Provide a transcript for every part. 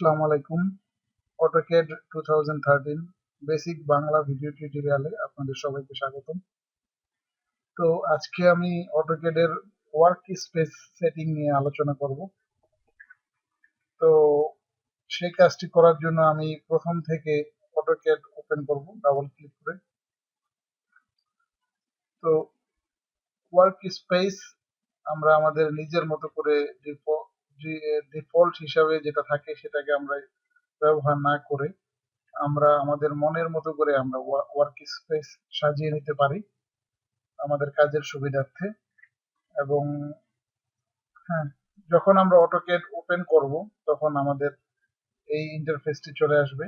আসসালামু আলাইকুম। AutoCAD two thousand thirteen basic Bangla video টিউটোরিয়ালে আপনাদের সবাইকে স্বাগতম। তো আজকে আমি অটোকেডের ওয়ার্ক স্পেস সেটিং নিয়ে আলোচনা করব। তো সেই কাজটি করার জন্য আমি প্রথম থেকে অটোকেড ওপেন করব ডাবল ক্লিক করে। তো ওয়ার্ক স্পেস আমরা আমাদের নিজের মতো করে ডিফল্ট হিসাবে যেটা থাকে সেটাকে আমরা ব্যবহার না করে আমরা আমাদের মনের মতো করে আমরা ওয়ার্ক স্পেস সাজিয়ে নিতে পারি আমাদের কাজের সুবিধার্থে এবং হ্যাঁ যখন আমরা অটোকেড ওপেন করব, তখন আমাদের এই ইন্টারফেসটি চলে আসবে।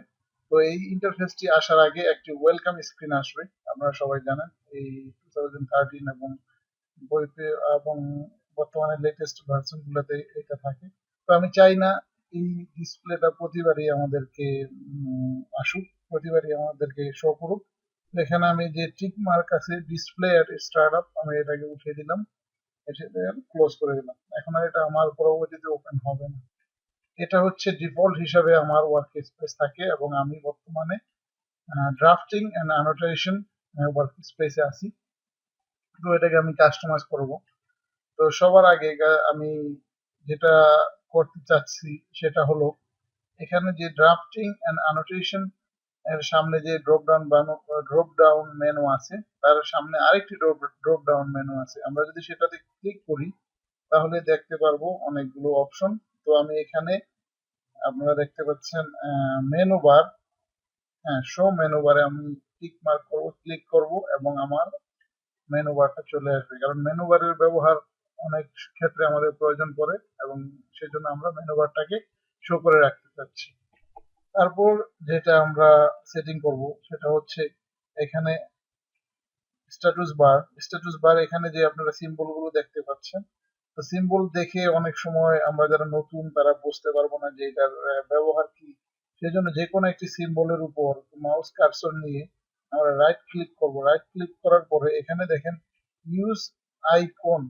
তো এই ইন্টারফেসটি আসার আগে একটি ওয়েলকাম স্ক্রিন আসবে, আপনারা সবাই জানেন, এই টু থাউজেন্ড থার্টিন এবং বইতে এবং বর্তমানে লেটেস্ট ভার্সন গুলোতে এটা থাকে। তো আমি চাই না এই ডিসপ্লেটা প্রতিবারই আমাদেরকে আসুক, প্রতিবারই আমাদেরকে শো করুক। এখানে আমি যে টিক মার্ক আছে ডিসপ্লে এট স্টার্ট আপ আমি এটাকে উঠিয়ে দিলাম। ক্লোজ করে দিলাম। এখন আর এটা আমার পরবর্তীতে ওপেন হবে না। এটা হচ্ছে ডিফল্ট হিসাবে আমার ওয়ার্ক স্পেস থাকে এবং আমি বর্তমানে ড্রাফটিং অ্যান্ড অ্যানোটেশন ওয়ার্ক স্পেসে আছি। তো এটাকে আমি কাস্টমাইজ করব। তো সবার আগে আমি যেটা করতে চাচ্ছি সেটা হলো, এখানে যে ড্রাফটিং অ্যান্ড অ্যানোটেশন এর সামনে যে drop down drop down menu আছে, তার সামনে আরেকটি ড্রপ ডাউন মেনু আছে। আমরা যদি সেটাতে ক্লিক করি, তাহলে দেখতে পারব অনেকগুলো অপশন তো আমি এখানে আপনারা দেখতে পাচ্ছেন মেনু বার হ্যাঁ শো মেনু বারে আমি টিক মার্ক করব ক্লিক করব এবং আমার মেনু বারটা চলে আসবে। কারণ মেনু বারের ব্যবহার অনেক ক্ষেত্রে আমাদের প্রয়োজন পড়ে এবং সেজন্য আমরা মেনু বারটাকে শো করে রাখতে চাচ্ছি। তারপর যেটা আমরা সেটিং করব সেটা হচ্ছে এখানে স্ট্যাটাস বার স্ট্যাটাস বার এখানে যে আপনারা সিম্বলগুলো দেখতে পাচ্ছেন, তো সিম্বল দেখে অনেক সময় আমরা যারা নতুন তারা বুঝতে পারব না যে এটার ব্যবহার কি। সেজন্য যে কোনো একটি সিম্বলের উপর মাউস কার্সর নিয়ে আমরা রাইট ক্লিক করব। রাইট ক্লিক করার পরে এখানে দেখেন use icon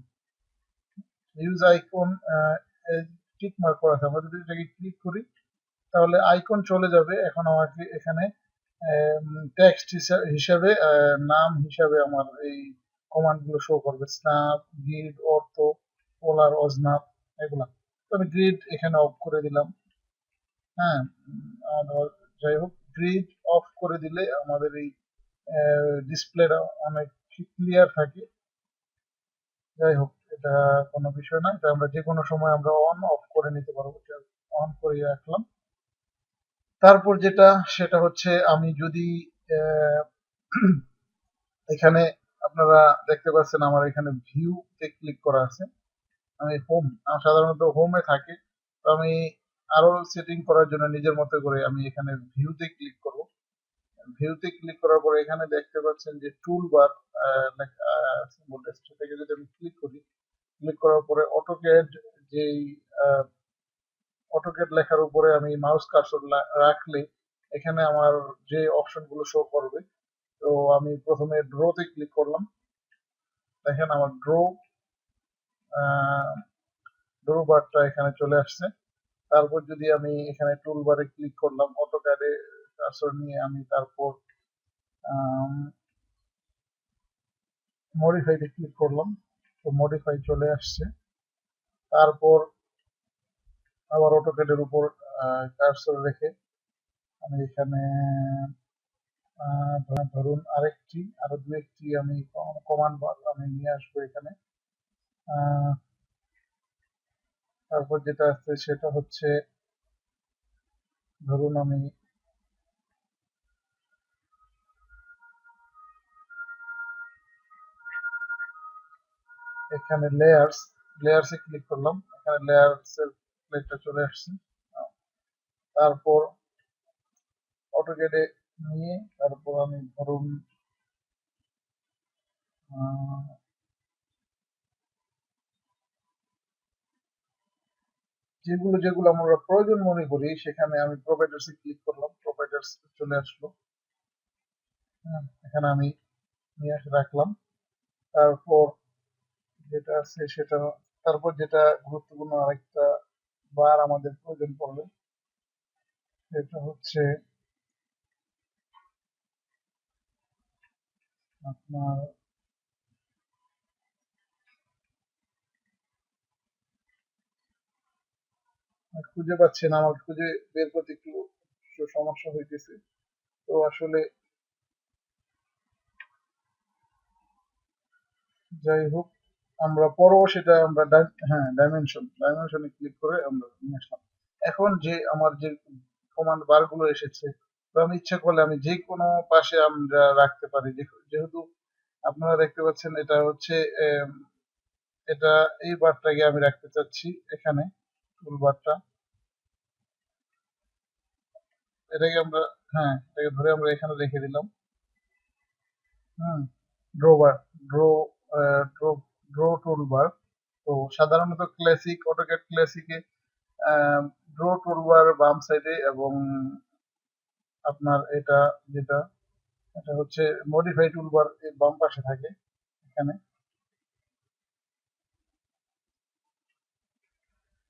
use icon tick mark করা আছে আমরা যদি এটাকে ক্লিক করি, তাহলে আইকন চলে যাবে। এখন আমাকে এখানে টেক্সট হিসাবে নাম হিসাবে আমার এই কমান্ডগুলো শো করবে। Snap grid ortho polar osnap এগুলা। তো আমি গ্রিড এখানে অফ করে দিলাম। হ্যাঁ যাই হোক গ্রিড অফ করে দিলে আমাদের এই ডিসপ্লেটা অনেক ক্লিয়ার থাকে। যাই হোক। এটা কোনো বিষয় না এটা আমরা যে কোনো সময় আমরা অন অফ করে নিতে পারব অন করে রাখলাম। তারপর যেটা, সেটা হচ্ছে আমি যদি এখানে আপনারা দেখতে পাচ্ছেন আমার এখানে ভিউ তে ক্লিক করা আছে। আমি হোম আমি সাধারণত হোমে থাকে। তো আমি আরও সেটিং করার জন্য নিজের মতো করে আমি এখানে ভিউতে ক্লিক করব। ভিউতে ক্লিক করার পরে এখানে দেখতে পাচ্ছেন যে টুল বার থেকে যদি আমি ক্লিক করি ক্লিক করার পরে অটোক্যাড যেই অটোক্যাড লেখার উপরে আমি মাউস কার্সর রাখলে এখানে আমার যে অপশনগুলো শো করবে, তো আমি প্রথমে ড্রোতে ক্লিক করলাম। দেখেন আমার ড্রো ড্রো বারটা এখানে চলে আসছে। তারপর যদি আমি এখানে টুল বারে ক্লিক করলাম অটোক্যাডে কার্সর নিয়ে আমি তারপর মডিফাইতে ক্লিক করলাম। তো মডিফাই চলে আসছে। তারপর আবার অটোক্যাডের উপর কার্সর রেখে আমি এখানে ধরুন আরেকটি, আরও দু একটি আমি কমান্ড আমি নিয়ে আসব এখানে। তারপর যেটা আছে সেটা হচ্ছে, ধরুন আমি এখানে লেয়ার্স লেয়ার্সে ক্লিক করলাম। এখানে লেয়ার্স এর প্লেটটা চলে আসছে। তারপর অটোকেডে নিয়ে তারপর আমি ধরুন যেগুলো যেগুলো আমরা প্রয়োজন মনে করি, সেখানে আমি প্রোভাইডার্স এ ক্লিক করলাম। প্রোভাইডার্স চলে আসলো। এখানে আমি নিয়ে রাখলাম। তারপর যেটা আছে সেটা তারপর যেটা গুরুত্বপূর্ণ আরেকটা বার আমাদের প্রয়োজন পড়বে এটা হচ্ছে আপনার খুঁজে পাচ্ছি না আমার খুঁজে বের করতে একটু সমস্যা হইতেছে। তো আসলে যাই হোক আমরা পরও সেটা আমরা হ্যাঁ ডাইমেনশন ডাইমেনশনে ক্লিক করে আমরা নিয়ে আসলাম। এখন যে আমার যে কমান্ড বারগুলো এসেছে, তো আমি ইচ্ছা করলে আমি যে কোনো পাশে আমরা রাখতে পারি। যেহেতু আপনারা দেখতে পাচ্ছেন এটা হচ্ছে এটা এই বারটাকে আমি রাখতে চাচ্ছি এখানে টুল বারটা এটাকে আমরা হ্যাঁ এটাকে ধরে আমরা এখানে রেখে দিলাম। হুম draw bar draw draw draw tool bar তো সাধারণত ক্লাসিক অটোক্যাড ক্লাসিকে ড্র টুল বার বাম সাইডে এবং আপনার এটা যেটা, এটা হচ্ছে মডিফাই টুল বার বাম পাশে থাকে এখানে।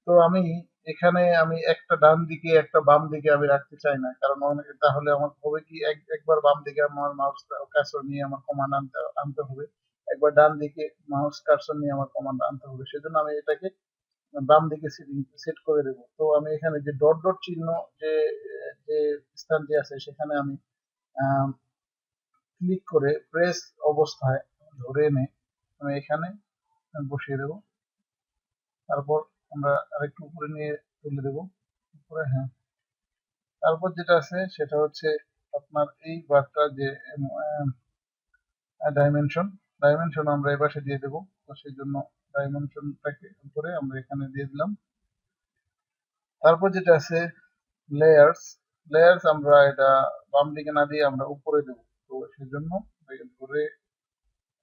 তো আমি এখানে আমি একটা ডান দিকে, একটা বাম দিকে আমি রাখতে চাই না, কারণ তাহলে আমার হবে কি, এক- একবার বাম দিকে আমার মাউস কার্সর নিয়ে আমার কমান্ড আনতে আনতে হবে। একবার ডান দিকে মাউস কার্সর নিয়ে আমার কমান্ড আনতে হবে, সেজন্য আমি এটাকে বাম দিকে সেট করে দেব। তো আমি এখানে যে ডট ডট চিহ্ন যে যে স্থানটি আছে, সেখানে আমি ক্লিক করে প্রেস অবস্থায় ধরে এনে আমি এখানে বসিয়ে দেব। তারপর আমরা আরেকটু উপরে নিয়ে তুলে দেব। উপরে হ্যাঁ। তারপর যেটা আছে, সেটা হচ্ছে আপনার এই বারটা যে ডাইমেনশন ডাইমেনশন আমরা এই পাশে দিয়ে দেব। তো সেই জন্য ডাইমেনশনটাকে উপরে আমরা এখানে দিয়ে দিলাম। তারপর যেটা আছে লেয়ার্স লেয়ার্স আমরা এটা বাম দিকে না দিয়ে আমরা উপরে দেব। তো সেই জন্য ধরে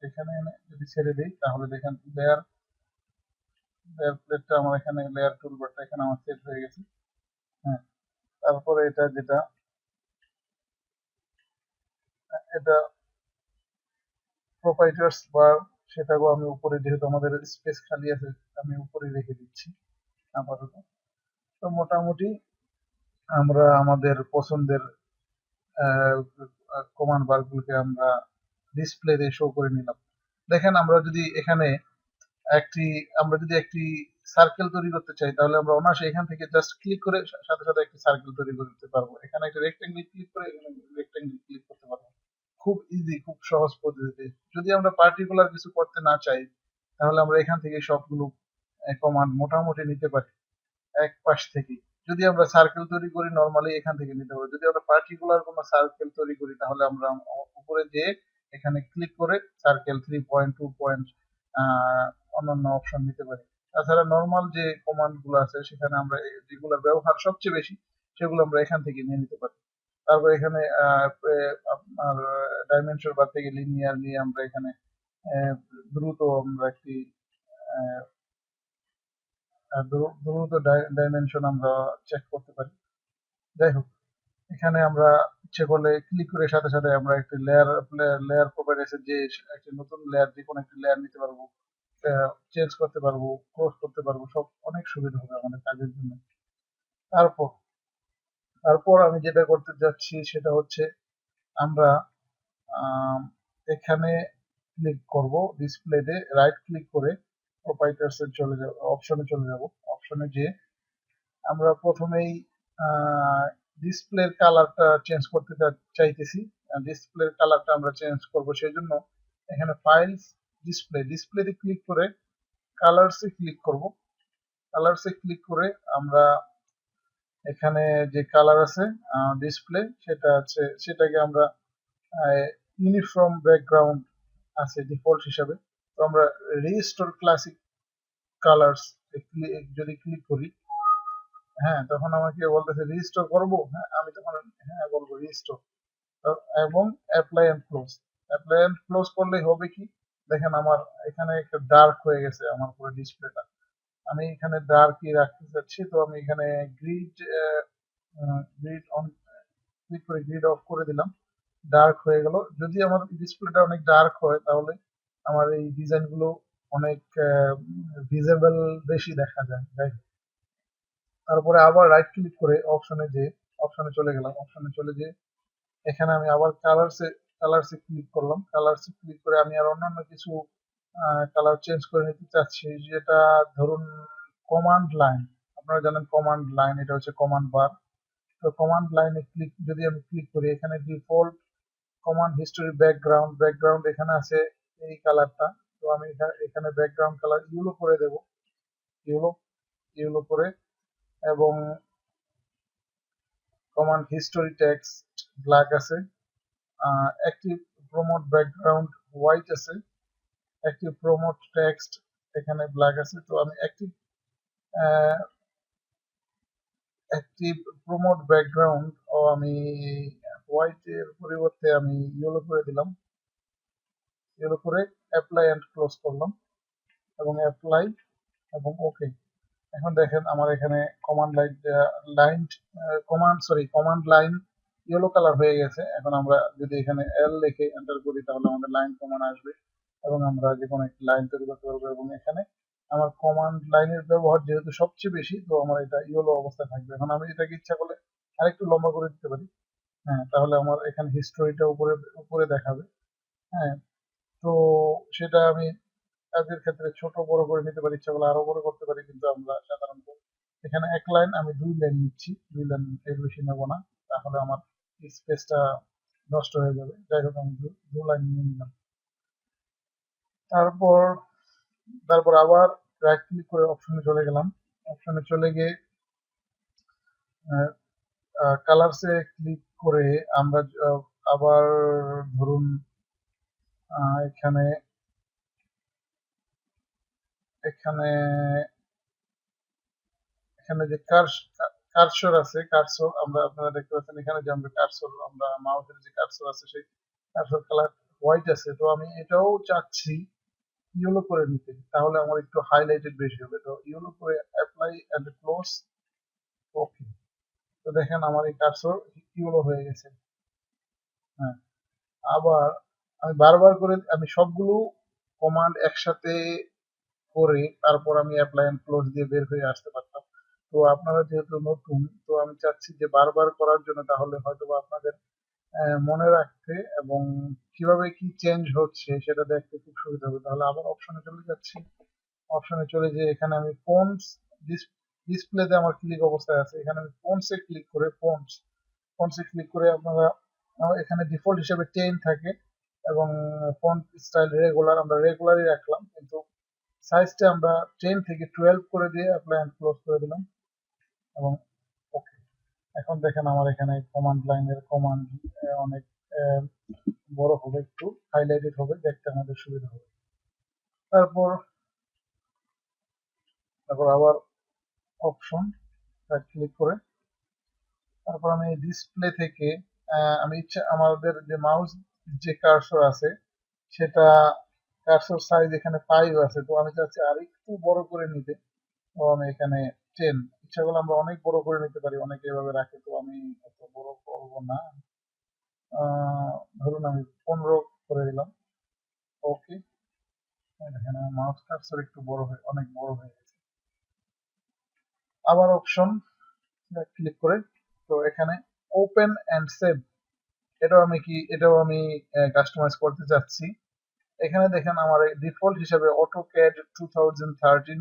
এখানে যদি ছেড়ে দিই, তাহলে দেখেন লেয়ার লেয়ার প্লেটটা আমার এখানে লেয়ার টুল টুলবারটা এখানে আমার সেট হয়ে গেছে। হ্যাঁ তারপরে এটা যেটা, এটা প্রোপাইটার্স বার সেটাকেও আমি উপরে, যেহেতু আমাদের স্পেস খালি আছে, আমি উপরে রেখে দিচ্ছি, আপাতত। তো মোটামুটি আমরা আমাদের পছন্দের কমান্ড বারগুলোকে আমরা ডিসপ্লেতে শো করে নিলাম। দেখেন, আমরা যদি এখানে একটি, আমরা যদি একটি সার্কেল তৈরি করতে চাই, তাহলে আমরা অনায়াসে এখান থেকে জাস্ট ক্লিক করে সাথে সাথে একটি সার্কেল তৈরি করতে পারব। এখানে একটা রেক্টেঙ্গেল ক্লিক করে, এখানে রেক্টেঙ্গেল ক্লিক করতে পারব। খুব ইজি খুব সহজ পদ্ধতিতে। যদি আমরা পার্টিকুলার কিছু করতে না চাই, তাহলে আমরা এখান থেকে সবগুলো কমান্ড মোটামুটি নিতে পারি এক পাশ থেকে। যদি আমরা সার্কেল তৈরি করি নর্মালি এখান থেকে নিতে পারি। যদি আমরা পার্টিকুলার কোনো সার্কেল তৈরি করি, তাহলে আমরা উপরে যে এখানে ক্লিক করে circle three point two point অন্যান্য অপশন নিতে পারি। তাছাড়া নর্মাল যে কমান্ডগুলো আছে, সেখানে আমরা যেগুলোর ব্যবহার সবচেয়ে বেশি, সেগুলো আমরা এখান থেকে নিয়ে নিতে পারি। তারপর এখানে আপনার ডাইমেনশন বার থেকে লিনিয়ার নিয়ে আমরা এখানে দ্রুত আমরা একটি দ্রুত ডাইমেনশন আমরা চেক করতে পারি। যাই হোক, এখানে আমরা ইচ্ছে করলে ক্লিক করে সাথে সাথে আমরা একটি লেয়ার লেয়ার প্রোভাইডার্সের যে একটি নতুন লেয়ার যে কোনো একটি লেয়ার নিতে পারব চেঞ্জ করতে পারব ক্রস করতে পারব, সব অনেক সুবিধা হবে আমাদের কাজের জন্য। তারপর তারপর আমি যেটা করতে যাচ্ছি সেটা হচ্ছে আমরা এখানে ক্লিক করব ডিসপ্লেতে রাইট ক্লিক করে প্রোপাইটার্স চলে যাব অপশনে চলে যাব। অপশনে যে আমরা প্রথমেই ডিসপ্লের কালারটা চেঞ্জ করতে চাইতেছি। ডিসপ্লের কালারটা আমরা চেঞ্জ করব সেই জন্য এখানে ফাইলস ডিসপ্লে ডিসপ্লেতে ক্লিক করে কালারসে ক্লিক করব। কালারসে ক্লিক করে আমরা এখানে যে কালার আছে ডিসপ্লে সেটা আছে, সেটাকে আমরা ইউনিফর্ম ব্যাকগ্রাউন্ড আছে ডিফল্ট হিসাবে। তো আমরা রিস্টোর ক্লাসিক কালার্স যদি ক্লিক করি হ্যাঁ তখন আমাকে বলতেছে রিস্টোর করব? হ্যাঁ আমি তখন হ্যাঁ বলব রিস্টোর এবং apply and close apply and close করলেই হবে কি? দেখেন আমার এখানে একটা ডার্ক হয়ে গেছে আমার পুরো ডিসপ্লেটা আমি এখানে ডার্কই রাখতে চাচ্ছি তো আমি এখানে গ্রিড গ্রিড অন ক্লিক করে গ্রিড অফ করে দিলাম। ডার্ক হয়ে গেল। যদি আমার ডিসপ্লেটা অনেক ডার্ক হয়, তাহলে আমার এই ডিজাইনগুলো অনেক ভিজেবল বেশি দেখা যায়। তাই তারপরে আবার রাইট ক্লিক করে অপশনে যে অপশনে চলে গেলাম। অপশনে চলে যে এখানে আমি আবার কালারসে কালারসে ক্লিক করলাম। কালারসে ক্লিক করে আমি আর অন্যান্য কিছু কালার চেঞ্জ করে নিতে চাচ্ছি, যেটা ধরুন কমান্ড লাইন আপনারা জানেন কমান্ড লাইন এটা হচ্ছে কমান্ড বার তো কমান্ড লাইনে ক্লিক যদি আমি ক্লিক করি, এখানে default command history background background এখানে আছে এই কালারটা তো আমি এখানে ব্যাকগ্রাউন্ড কালার ইউলো করে দেব ইউলো ইউলো করে, এবং কমান্ড হিস্টোরি টেক্সট ব্ল্যাক আছে অ্যাক্টিভ প্রমোট ব্যাকগ্রাউন্ড হোয়াইট আছে অ্যাক্টিভ প্রমোট টেক্সট এখানে ব্ল্যাক আছে, তো আমি অ্যাক্টিভ অ্যাক্টিভ প্রমোট ব্যাকগ্রাউন্ড ও আমি হোয়াইট এর পরিবর্তে আমি ইয়েলো করে দিলাম। ইয়েলো করে অ্যাপ্লাই এন্ড ক্লোজ করলাম এবং অ্যাপ্লাই এবং ওকে এখন দেখেন আমার এখানে command line line command sorry command line yellow colour হয়ে গেছে। এখন আমরা যদি এখানে এল লিখে এন্টার করি তাহলে আমাদের লাইন কমান্ড আসবে। এবং আমরা যে কোনো একটি লাইন তৈরি করতে পারব এবং এখানে আমার কমান্ড লাইনের ব্যবহার যেহেতু সবচেয়ে বেশি, তো আমার এটা ইয়েলো অবস্থায় থাকবে। এখন আমি এটাকে ইচ্ছা করলে আরেকটু লম্বা করে দিতে পারি। হ্যাঁ তাহলে আমার এখানে হিস্টোরিটা উপরে উপরে দেখাবে। হ্যাঁ তো সেটা আমি কাজের ক্ষেত্রে ছোট, বড় করে নিতে পারি, ইচ্ছা করলে আরও বড় করতে পারি, কিন্তু আমরা সাধারণত এখানে এক লাইন আমি দুই লাইন নিচ্ছি। দুই লাইন এর বেশি নেব না, তাহলে আমার স্পেসটা নষ্ট হয়ে যাবে। যাই হোক, আমি দু লাইন নিয়ে নিলাম। তারপর তারপর আবার রাইট ক্লিক করে অপশনে চলে গেলাম। অপশনে চলে গিয়ে কালারসে ক্লিক করে আমরা আবার ধরুন এখানে এখানে এখানে যে কারসর আছে কারসর আমরা আপনারা দেখতে পাচ্ছেন, এখানে যে আমরা কারসর আমরা মাউসের যে কারসর আছে, সেই কারসর কালার হোয়াইট আছে। তো আমি এটাও চাচ্ছি ইয়েলো করে নিতে, তাহলে আমার একটু হাইলাইটেড বেশি হবে। তো ইয়েলো করে অ্যাপ্লাই এন্ড ক্লোজ ওকে তো দেখেন আমার এই কার্সর ইয়েলো হয়ে গেছে। হ্যাঁ। আবার আমি বারবার করে, আমি সবগুলো কমান্ড একসাথে করে তারপর আমি অ্যাপ্লাই এন্ড ক্লোজ দিয়ে বের হয়ে আসতে পারতাম। তো আপনারা যেহেতু নতুন, তো আমি চাচ্ছি যে বারবার করার জন্য, তাহলে হয়তো আপনাদের মনে রাখতে এবং কীভাবে কি চেঞ্জ হচ্ছে সেটা দেখতে খুব সুবিধা হবে। তাহলে আবার অপশনে চলে যাচ্ছি। অপশনে চলে যে এখানে আমি ফোনস ডিসপ্লেতে আমার ক্লিক অবস্থায় আছে। এখানে আমি ফোনসে ক্লিক করে ফোনস ফোনসে ক্লিক করে আপনারা এখানে ডিফল্ট হিসেবে টেন থাকে এবং ফন্ট স্টাইল রেগুলার আমরা রেগুলারই রাখলাম। কিন্তু সাইজটা আমরা টেন থেকে টুয়েলভ করে দিয়ে অ্যাপ্লাই ক্লোজ করে দিলাম। এবং এখন দেখেন আমার এখানে কমান্ড লাইনের কমান্ড অনেক বড় হবে, একটু হাইলাইটেড হবে, দেখতে আমাদের সুবিধা হবে। তারপর তারপর আবার অপশন ক্লিক করে, তারপর আমি ডিসপ্লে থেকে আমি ইচ্ছা, আমাদের যে মাউস যে কার্সর আছে, সেটা কার্সর সাইজ এখানে ফাইভ আছে, তো আমি চাচ্ছি আর একটু বড় করে নিতে। তো আমি এখানে টেন করলে আমরা অনেক বড় করে নিতে পারি, অনেকে এভাবে রাখে, তো আমি এত বড় করব না। ধরুন আমি পনেরো করে দিলাম। ওকে দেখেন মাউস কার্সর একটু বড় হয়ে, অনেক বড় হয়ে গেছে। আবার অপশন ক্লিক করে, তো এখানে ওপেন অ্যান্ড সেভ এটাও আমি কি, এটাও আমি কাস্টমাইজ করতে চাচ্ছি। এখানে দেখেন আমার ডিফল্ট হিসাবে AutoCAD two thousand thirteen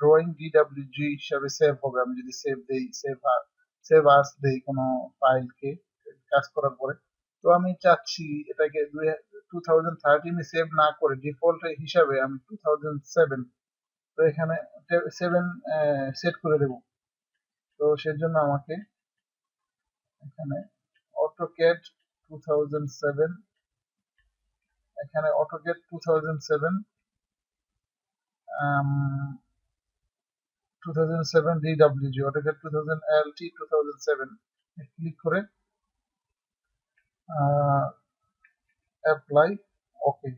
drawing DWG হিসাবে সেভ হবে। আমি যদি সেভ দেই সেভ আর সেভ আস দেই কোনো ফাইলকে কাজ করার পরে। তো আমি চাচ্ছি এটাকে টু থাউজেন্ড থার্টিনে সেভ না করে ডিফল্ট হিসাবে আমি টু থাউজেন্ড সেভেন তো এখানে সেভেন সেট করে দেব। তো সেজন্য আমাকে এখানে অটোক্যাড টু থাউজেন্ড সেভেন এখানে AutoCAD two thousand seven two thousand seven DWG AutoCAD two thousand LT two thousand seven click করে অ্যাপ্লাই ওকে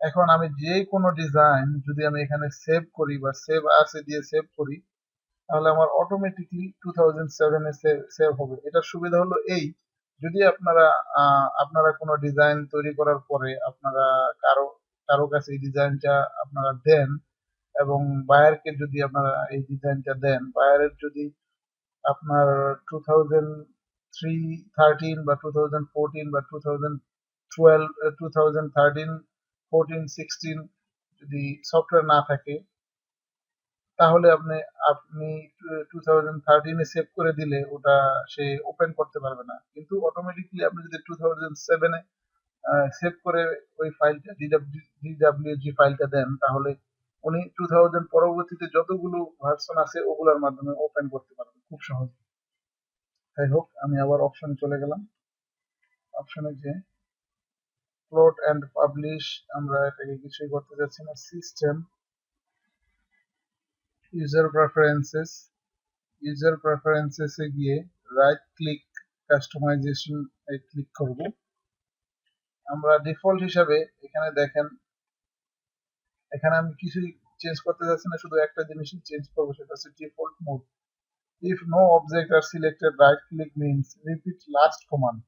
এখন আমি যে কোনো ডিজাইন যদি আমি এখানে সেভ করি বা সেভ আসে দিয়ে সেভ করি, তাহলে আমার অটোমেটিকলি টু থাউজেন্ড সেভেনে সেভ হবে। এটার সুবিধা হলো এই যদি আপনারা আপনারা কোনো ডিজাইন তৈরি করার পরে আপনারা কারও কারও কাছে এই ডিজাইনটা আপনারা দেন এবং বায়ারকে যদি আপনারা এই ডিজাইনটা দেন বায়ারের যদি আপনার টু থাউজেন্ড থ্রি থার্টিন বা টু থাউজেন্ড বা two thousand twelve two thousand thirteen sixteen যদি সফটওয়্যার না থাকে তাহলে আপনি আপনি টু থাউজেন্ড থার্টিনে সেভ করে দিলে ওটা সে ওপেন করতে পারবে না। কিন্তু অটোমেটিকলি আপনি যদি টু থাউজেন্ড সেভেনে সেভ করে ওই ফাইলটা ডিডাব্লিউজি ফাইলটা দেন, তাহলে উনি টু থাউজেন্ড পরবর্তীতে যতগুলো ভার্সন আছে ওগুলোর মাধ্যমে ওপেন করতে পারবেন, খুব সহজে। যাই হোক, আমি আবার অপশনে চলে গেলাম। অপশনে যে প্লট অ্যান্ড পাবলিশ আমরা এটাকে কিছুই করতে যাচ্ছি না। সিস্টেম ইউজার প্রেফারেন্সেস ইউজার এ গিয়ে রাইট ক্লিক কাস্টমাইজেশন এ ক্লিক করব। আমরা ডিফল্ট হিসাবে এখানে দেখেন, এখানে আমি কিছুই চেঞ্জ করতে যাচ্ছি না, শুধু একটা জিনিসই চেঞ্জ করব, সেটা হচ্ছে default mode if no object are selected right click means repeat last command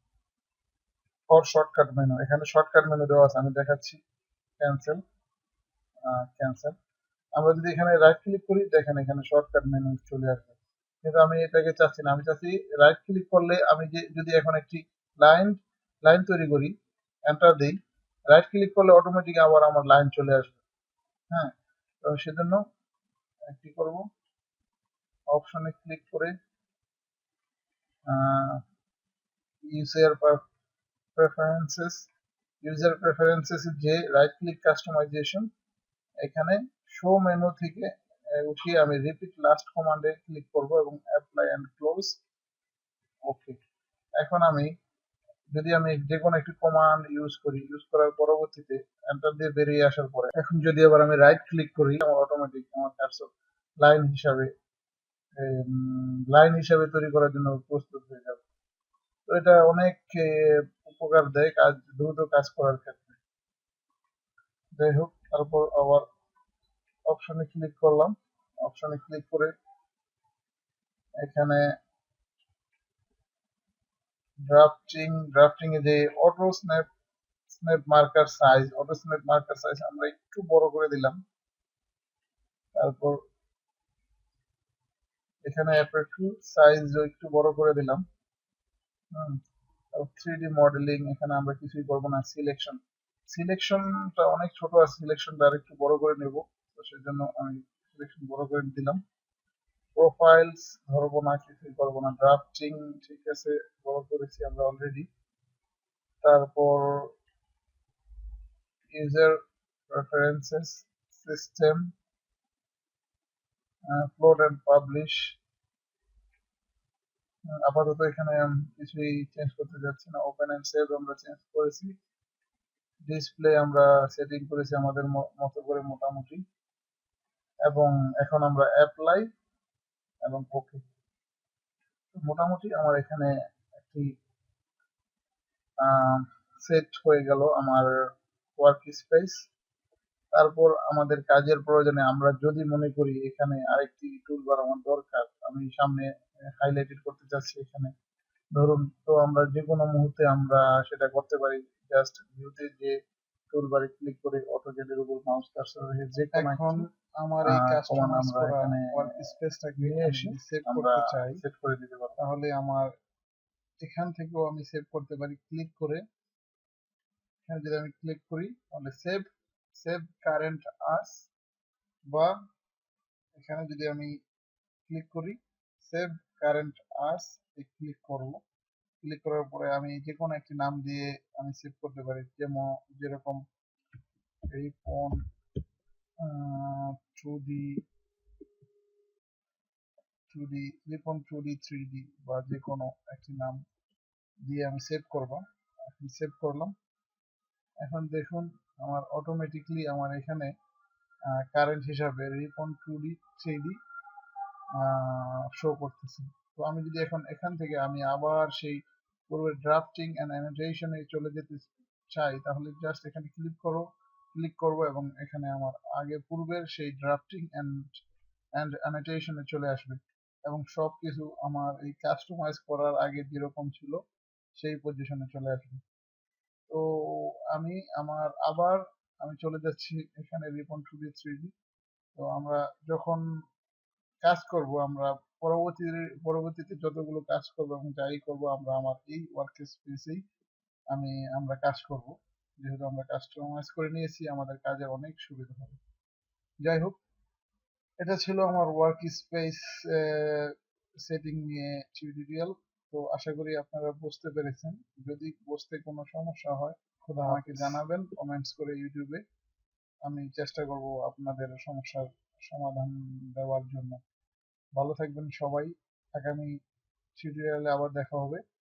or shortcut menu এখানে শর্টকাট মেনু দেওয়া আছে, আমি দেখাচ্ছি। ক্যান্সেল ক্যান্সেল আমরা যদি এখানে রাইট ক্লিক করি, দেখেন এখানে শর্টকাট মেনু চলে আসবে। কিন্তু আমি এটাকে চাচ্ছি না। আমি চাচ্ছি রাইট ক্লিক করলে আমি যে, যদি এখন একটি লাইন লাইন তৈরি করি এন্টার দিই রাইট ক্লিক করলে অটোমেটিক আবার আমার লাইন চলে আসবে। হ্যাঁ? তো সেজন্য কি করব। অপশনে ক্লিক করে ইউজার প্রেফারেন্সেস ইউজার প্রেফারেন্সেস যে রাইট ক্লিক কাস্টমাইজেশন এখানে শো মেনু থেকে উঠিয়ে আমি রিপিট লাস্ট কমান্ডে ক্লিক করব এবং অ্যাপ্লাই অ্যান্ড ক্লোজ ওকে এখন আমি, যদি আমি যে কোনো একটি কমান্ড ইউজ করি ইউজ করার পরবর্তীতে এন্টার দিয়ে বেরিয়ে আসার পরে, এখন যদি আবার আমি রাইট ক্লিক করি, আমার অটোমেটিক আমার কার্সর লাইন হিসাবে লাইন হিসাবে তৈরি করার জন্য প্রস্তুত হয়ে যাবে। তো এটা অনেক উপকার দেয় কাজ, দ্রুত কাজ করার ক্ষেত্রে। যাই হোক, তারপর আবার অপশনে ক্লিক করলাম। অপশনে ক্লিক করে এখানে ড্রাফটিং ড্রাফটিং এ যে autosnap snap marker size autosnap marker size আমরা একটু বড় করে দিলাম। তারপর এখানে অ্যাপারচু সাইজ একটু বড় করে দিলাম। হুম থ্রি ডি মডেলিং এখানে আমরা কিছুই করব না। সিলেকশন সিলেকশনটা অনেক ছোট আছে। সিলেকশনটা আর একটু বড় করে নেব। তো সেজন্য আমি সিলেকশন বড় করে দিলাম। প্রোফাইলস ধরবো না, কিছুই করব না। ড্রাফটিং ঠিক আছে, বড় করেছি আমরা অলরেডি তারপর user preferences system plot and publish আপাতত এখানে কিছুই চেঞ্জ করতে যাচ্ছি না। ওপেন এন্ড সেভ আমরা চেঞ্জ করেছি। ডিসপ্লে আমরা সেটিং করেছি আমাদের মতো করে মোটামুটি। এবং এখন আমরা অ্যাপ্লাই এবং ওকে মোটামুটি আমার এখানে একটি সেট হয়ে গেল আমার ওয়ার্ক স্পেস তারপর আমাদের কাজের প্রয়োজনে আমরা যদি মনে করি এখানে আরেকটি টুলবার আমার দরকার, আমি সামনে হাইলাইটেড করতে চাচ্ছি এখানে। ধরুন, তো আমরা যে কোনো মুহূর্তে আমরা সেটা করতে পারি জাস্ট ভিউতে যে টুলবারে ক্লিক করে অটোজেডের উপর মাউস কার্সর রেখে যে কোনো এখন আমার এই কাস্টমাইজ করা ওয়ার্ক স্পেসটাকে সেভ করতে চাই। সেট করে দিতে পারব। তাহলে আমার এখান থেকেও আমি সেভ করতে পারি। ক্লিক করে এখানে যদি আমি ক্লিক করি তাহলে সেভ সেভ কারেন্ট আস বা এখানে যদি আমি ক্লিক করি সেভ কারেন্ট আস ক্লিক করব। ক্লিক করার পরে আমি যে কোনো একটি নাম দিয়ে আমি সেভ করতে পারি। যেমন যেরকম এই phone two D two D ribbon two D three D বা যে কোনো একটি নাম দিয়ে আমি সেভ করব। এখন সেভ করলাম। এখন দেখুন আমার অটোমেটিকলি আমার এখানে কারেন্ট হিসাবে ribbon two D three D show করতেছে। তো আমি যদি এখন এখান থেকে আমি আবার সেই পূর্বে ড্রাফটিং অ্যান্ড অ্যানোটেশনে চলে যেতে চাই, তাহলে জাস্ট এখানে ক্লিক করো ক্লিক করব এবং এখানে আমার আগে পূর্বের সেই ড্রাফটিং অ্যান্ড অ্যান্ড অ্যানোটেশনে চলে আসবে এবং সব কিছু আমার এই কাস্টমাইজ করার আগে যেরকম ছিল সেই পজিশনে চলে আসবে। তো আমি আমার আবার আমি চলে যাচ্ছি এখানে রিপন টু ডি থ্রি তো আমরা যখন কাজ করব আমরা পরবর্তী পরবর্তীতে যতগুলো কাজ করব এবং যাই করব আমরা আমার এই ওয়ার্ক স্পেসেই আমি আমরা কাজ করব। যেহেতু আমরা কাস্টমাইজ করে নিয়েছি আমাদের কাজের অনেক সুবিধা হবে। যাই হোক এটা ছিল আমার ওয়ার্ক স্পেস সেটিং নিয়ে টিউটোরিয়াল তো আশা করি আপনারা বুঝতে পেরেছেন। যদি বুঝতে কোনো সমস্যা হয় খোদা আমাকে জানাবেন কমেন্টস করে ইউটিউবে আমি চেষ্টা করব আপনাদের সমস্যার সমাধান দেওয়ার জন্য। ভালো থাকবেন সবাই। আগামী সিরিয়ালে আবার দেখা হবে।